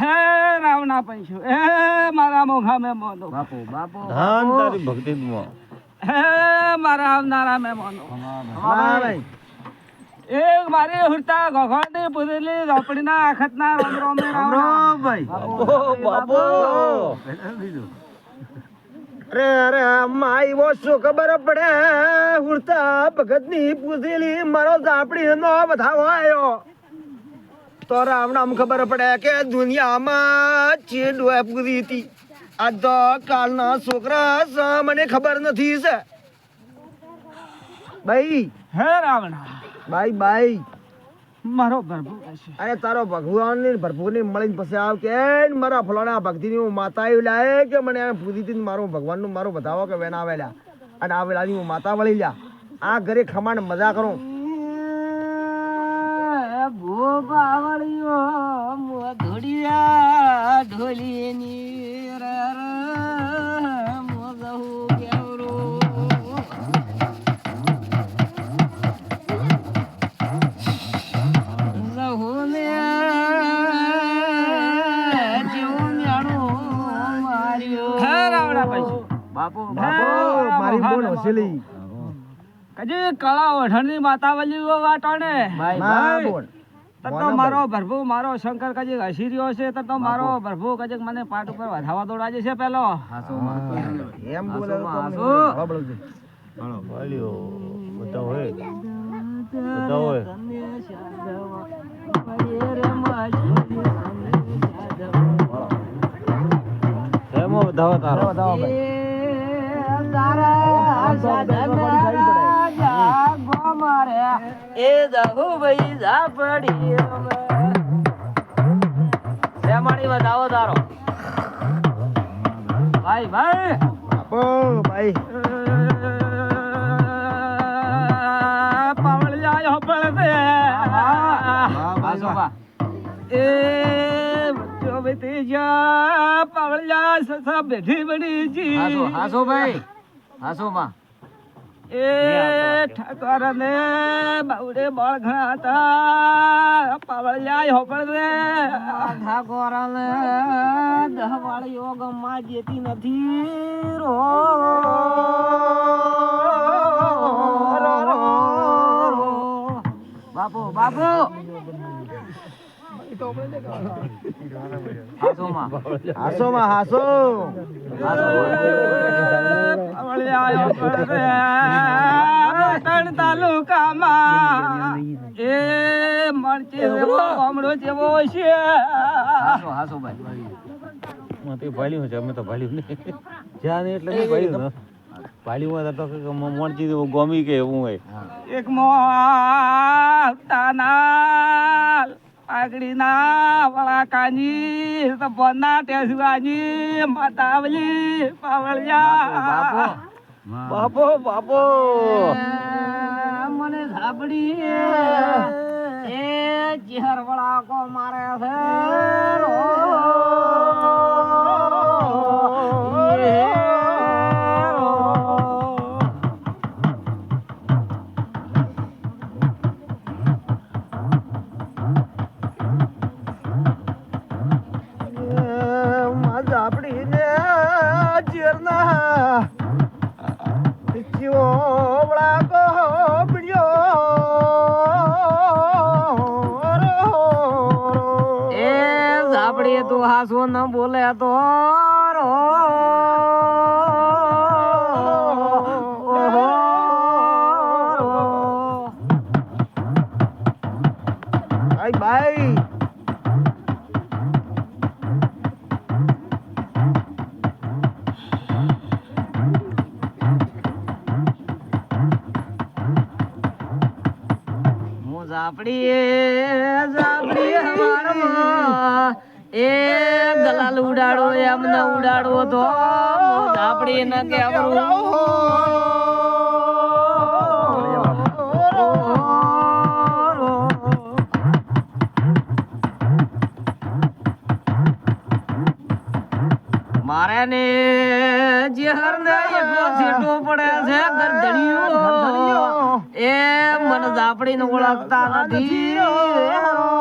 હે રાવના પૈસો. હે મારા મોઘા મોનો બાપો બાપો ધન તારી ભક્તિમાં. હે મારા આવનારા મહેમાનો. હા ભાઈ. એ મારી હુરતા ગોખણની પુરેલી ઝોપડીના આખતના રોમ રોમ રાવણા ભાઈ. બાપો બાપો. અરે અરે માઈ શું ખબર પડે? હુરતા ભગતની પૂછેલી મારો ઝાપડી નો વધાવો આવ્યો તો રામનામ ખબર પડે કે દુનિયામાં ચેડવા પૂરી હતી. આ તો કાલના છોકરા મને ખબર નથી છે. ભાઈ. હે રાવણ. ભાઈ ભાઈ. મારો પ્રભુ અરે તારો ભગવાન ને ભરપૂર ને મળીને પછી આવ કે મારા ફલાણા ભક્તિ ની હું માતા આવી લાય કે મને પૂરી હતી મારું ભગવાનનું મારો બતાવો કે વેના આવેલા. અને આવેલા ની હું માતા વળી લ્યા. આ ઘરે ખમાણ મજા કરું. બાપુ બાપુ, મારી બોન. હસેલી કજી કળા ઓઢણની માતાવલી વાટાણે મા બોન તો તો મારો પ્રભુ મારો શંકર કજીક હસી રહ્યો છે તો મારો પ્રભુ કજીક મને પાટ ઉપર વધાવા દોડાજે છે પેલો. એમ બોલે તો હાસો. તમને ખબર પડે. વાલીઓ બધા હોય? બધા હોય? તારો બતાવો એ દહુ ભાઈ ઝાપડી રેમાણી વધાવો તારો. ભાઈ ભાઈ. બાપુ ભાઈ. પાવળિયા પડે બાપુ. એ બચ્ચો બેટી જા પાવળિયા સસા બેઠી બડી જી. હાસો ભાઈ. હાસો માં એ ઠાકર ને બાવડે બળ ઘણા હતા. પાવળિયા હોપળ રે ઠાકોર ને યોગમાં જેતી નથી રો હાસો માં. હાસો માં તાલુકામાં એ મરચી જેવો જેવો છે. હાસો ભાઈ. ભાલ્યું છે અમે તો ભાલ્યું નહીં. જ્યાં એટલે ભાલ્યું ભાલ્યું તો કે મોણચી ગોમી કે એવું હોય. એક મોટાના પાઘડીના વળાકાની તપોના ટેસવાની માતાવલી પાવળિયા. બાપો બાપો મને સાંભળી એ ચહેર વળાકો મારે છે ઝાપડી તું હાસુ ન બોલે તો રો. ઓહો રો. ભાઈ ભાઈ હું ઝાપડી ઝાપડી હવારમાં એ ગલાલ ઉડાડો એમને ઉડાડો તો આપડી ન કે મારે ને જેહર ને એટલો છેટો પડે છે ગરદણીઓ એ મને ઝાપડી ને ઓળખતા નથી.